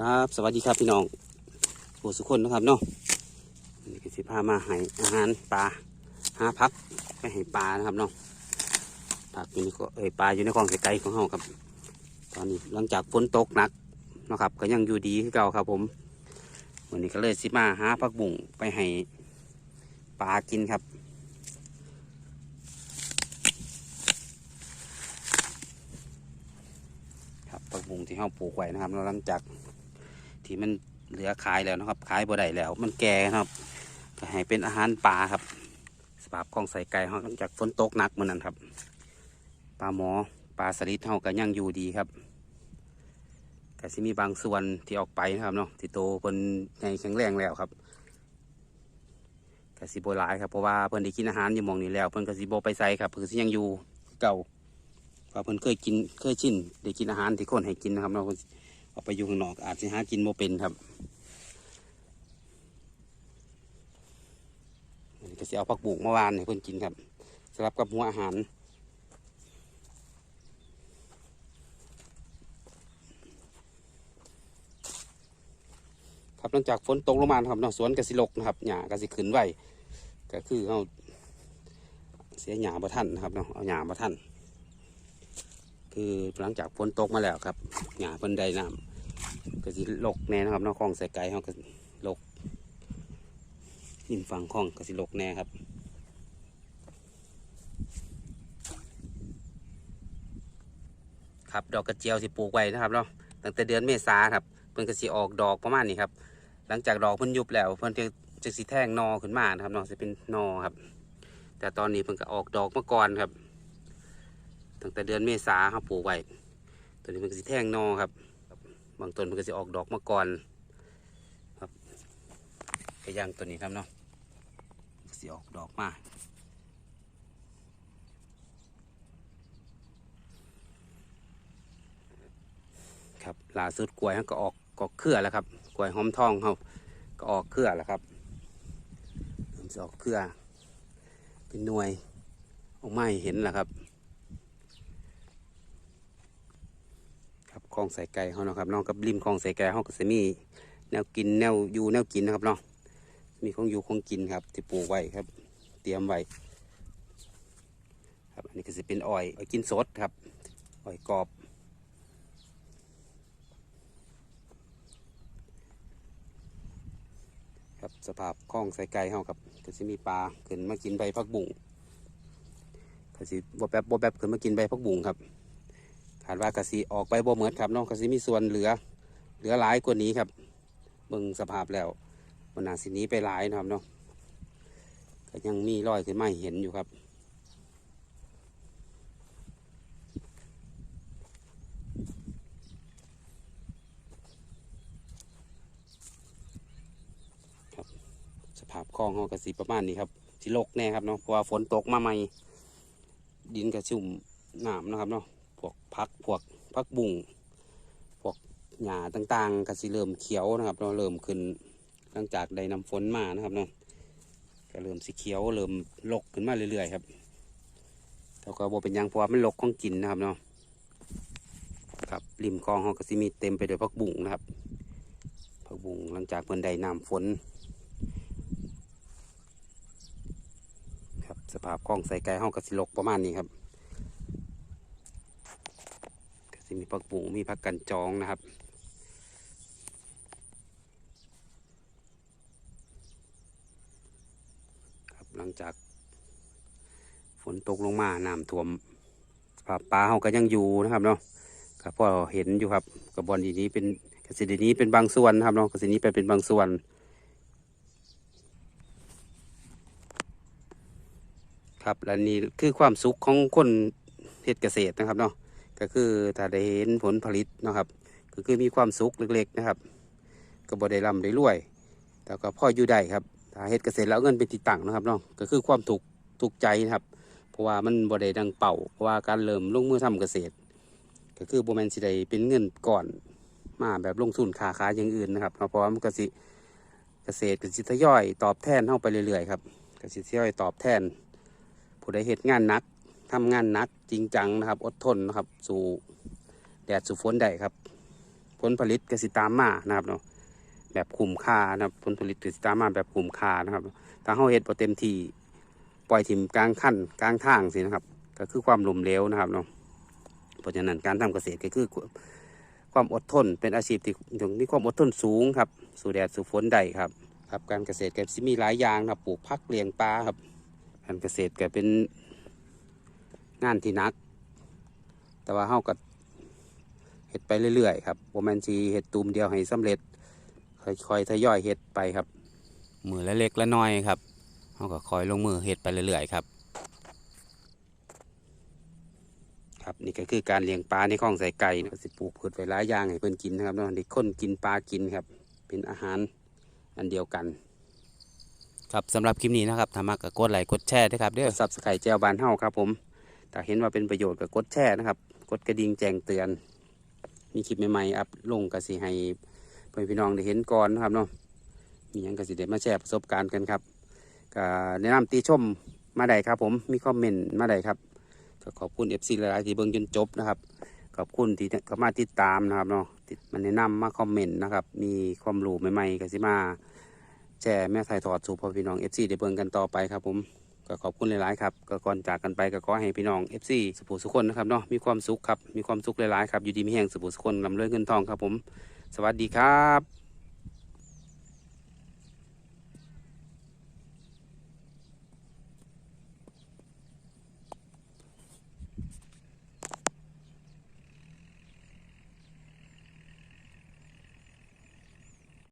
ครับ สวัสดีครับพี่น้องผู้สุขคนนะครับเนาะนี่ก็สิพามาให้อาหารปลาหาพักไปให้ปลานะครับเนาะผักอยู่ในก็เอ้ยปลาอยู่ในคลองไกลๆของเฮาครับ ตอนนี้หลังจากฝนตกหนักนะครับ ก็ยังอยู่ดีคือเก่าครับ ผมวันนี้ก็เลยสิมาหาพักบุ่งไปให้ปลากินครับครับผักบุ้งที่เราปลูกไว้นะครับแล้วหลังจาก ที่มันเหลือขายแล้วนะครับ ขายบ่ได้แล้ว มันแก่ครับก็ให้เป็นอาหารปลาครับ สภาพของใส่ไก่เราหลังจากฝนตกหนักเหมือนนั้นครับปลาหมอปลาสลิดเราก็ยังอยู่ดีครับก็สิมีบางส่วนที่ออกไปนะครับเนาะที่โตเพิ่นใหญ่แข็งแรงแล้วครับก็สิบ่หลายครับเพราะว่าเพิ่นได้กินอาหารอยู่มองนี้แล้วเพิ่นก็สิบ่ไปใส่ครับเพิ่นก็สิยังอยู่เก่าว่าะเพิ่นเคยกินเคยชินได้กินอาหารที่คนให้กินนะครับเราะ เอาไปอยู่ข้างนอกอาจจะหากินโมเป็นครับอันนี้ก็สิเอาผักบุ้งมาวานให้เพิ่อนกินครับสลับกับหัวอาหารครับหลังจากฝนตกลงมานครับเนาะสวนกสิลกนะครับหญ้ากสิขึ้นไว้ก็คือเอาเสียหญ้าบ่ทันนะครับเนาะเอาหญ้าบ่ทัน คือหลังจากฝนตกมาแล้วครับหญ้าเพิ่นได้น้ำก็สิลกแน่นะครับเนอกคลองใส่ไก่เขาก็ลกริมฝั่งคลองก็สิลกแน่ครับครับดอกกระเจียวสิปลูกไว้นะครับเนาะตั้งแต่เดือนเมษาครับเพิ่นก็สิออกดอกประมาณนี้ครับ หลังจากดอกเพิ่นยุบแล้วเพิ่นจะจะสิแท่งนอขึ้นมานะครับเนาะจะเป็นนอครับ แต่ตอนนี้เพิ่นก็ออกดอกมาก่อนครับ ตั้งแต่เดือนเมษาครับปลูกไว้ตัวนี้มันก็สิแท่งนอครับ บางต้นมันก็สิออกดอกมาก่อนครับก็อยังตัวนี้ครับเนาะสิออกดอกมาครับล่าสุดกล้วยเขาก็ออกก็เครือแล้วครับกล้วยหอมทองเขาก็ออกเครือแล้วครับเริ่มจะออกเครือเป็นหน่วยออกมาให้เห็นแล้วครับ ครับคลองใส่ไก่เขาเนาะครับน้องกับริมคลองใส่ไก่เขาก็จะมีแนวกินแนวอยู่แนวกินนะครับเนาะมีของอยู่ของกินครับที่ปลูกไว้ครับ เตรียมไว้ครับอันนี้ก็จะเป็นอ้อยอ้อยกินสดครับอ้อยกรอบครับสภาพคลองใส่ไก่เขาครับก็จะมีปลาขึ้นมากินใบพักบุ่งก็สิบ่แป๊บบ่แป๊บขึ้นมากินใบพักบุ่งครับ คาดว่ากะสิออกไปบ่เหมือนครับเนาะกะสิมีส่วนเหลือ เหลือหลายกว่านี้ครับเบิ่งสภาพแล้วมันนาสิหนี้ไปหลายนะครับเนาะก็ยังมีรอยขึ้นมาเห็นอยู่ครับครับสภาพคลองเขากสิประมาณนี้ครับสิลกแน่ครับเนาะเพราะว่าฝนตกมาใหม่ ดินกระชุ่มน้ำนะครับเนาะ วกพักพวกพักบุ่งพวกหญ้าต่างๆก็สิเริ่มเขียวนะครับ เราเริ่มขึ้นหลังจากได้น้ำฝนมานะครับเนาะก็เริ่มสีเขียวเริ่มลกขึ้นมาเรื่อยๆครับแต่ก็บ่เป็นยังเพราะว่ามันลกของกินนะครับเนาะครับริมคลองเขาก็สิมีเต็มไปด้วยพักบุ่งนะครับพักบุ่งหลังจากเพิ่นได้น้ำฝนครับสภาพคลองใส่ไก่เขาก็สิลกประมาณนี้ครับ ก็ จะมีผักบุ้งมีผักกันจองนะครับ ครับหลังจากฝนตกลงมาน้ำท่วมสภาปลาเขาก็ยังอยู่นะครับเนาะก็พอเห็นอยู่ครับกระบอนดีนี้เป็นกสิดีนี้เป็นบางส่วนนะครับเนาะกสินี้ไปเป็นบางส่วนครับและนี่คือความสุขของคนเฮ็ดเกษตรนะครับเนาะ ก็คือถ้าได้เห็นผลผลิตนะครับ ก็คือมีความสุขเล็กๆนะครับ ก็บ่ได้ร่ำได้รวย แต่ก็พ่ออยู่ได้ครับถ้าเฮ็ดเกษตรแล้วเงินเป็นติดตั้งนะครับเนาะก็คือความถูกถูกใจนะครับเพราะว่ามันบ่ได้ดังเป่าเพราะว่าการเริ่มลงมือทำเกษตร ก็คือบ่แมนสิได้เป็นเงินก่อนมาแบบลงทุนค้าขายอย่างอื่นนะครับเนาพราะว่ามันก็สิเกษตรก็สิทยอยตอบแทนเฮาไปเรื่อยๆครับก็สิทยอยตอบแทนผู้ใดเฮ็ดงานนัก ทำงานหนักจริงจังนะครับ อดทนนะครับ สู่แดดสู่ฝนได้ครับ ผลผลิตกสิตามมานะครับเนาะแบบคุ้มค่านะครับ ผลผลิตกสิตามมาแบบคุ้มค่านะครับถ้าเฮาเฮ็ดบ่เต็มที่ปล่อยถิ่มกลางขั้นกลางทางสินะครับ ก็คือความล้มเหลวนะครับเนาะเพราะฉะนั้นการทำเกษตรก็คือความอดทนเป็นอาชีพที่ต้องมีความอดทนสูงครับ สู่แดดสู่ฝนได้ครับ ครับ การเกษตรก็มีหลายอย่างครับ ปลูกผักเลี้ยงปลาครับ การเกษตรก็เป็น งานที่หนัก แต่ว่าเฮาก็เฮ็ดไปเรื่อยๆครับบ่แม่นสิเฮ็ดตูมเดียวให้สำเร็จค่อยๆทยอยเฮ็ดไปครับมือละเล็กละน้อยครับเฮาก็คอยลงมือเฮ็ดไปเรื่อยๆครับครับนี่ก็คือการเลี้ยงปลาในคลองใส่ไก่นะสิปลูกพืชไว้หลายอย่างให้เพิ่นกินนะครับเนาะเด็กคนกินปลากินครับ เป็นอาหารอันเดียวกัน ครับสำหรับคลิปนี้นะครับถ้ามักก็กดไลค์กดแชร์ด้วยครับเด้อซับสไครต์แจวบานเฮาครับผม ถ้าเห็นว่าเป็นประโยชน์ก็กดแชร์นะครับ กดกระดิ่งแจ้งเตือน มีคลิปใหม่ๆอัพลงกสิให้เพื่อนพี่น้องได้เห็นก่อนนะครับเนาะมีหยังกสิได้มาแชร์ประสบการณ์กันครับก็แนะนำติชมมาได้ครับ ผมมีคอมเมนต์มาได้ครับก็ขอบคุณ FC หลายๆที่เบิ่งจนจบนะครับขอบคุณที่เข้ามาติดตามนะครับเนาะติดมาแนะนำมาคอมเมนต์นะครับมีความรู้ใหม่ๆกสิมาแชร์แม่ถ่ายทอดสู่พ่อพี่น้อง FC ได้เบิ่งกันต่อไปครับผม ก็ขอบคุณหลาย ๆ ครับก็ก่อนจากกันไปก็ขอให้พี่น้อง FC สุภูสุคนนะครับเนาะมีความสุขครับ มีความสุขหลาย ๆ ครับ อยู่ดีมีแห่งสุภูสุคนลำเลื่อนเงินทองครับผม สวัสดีครับ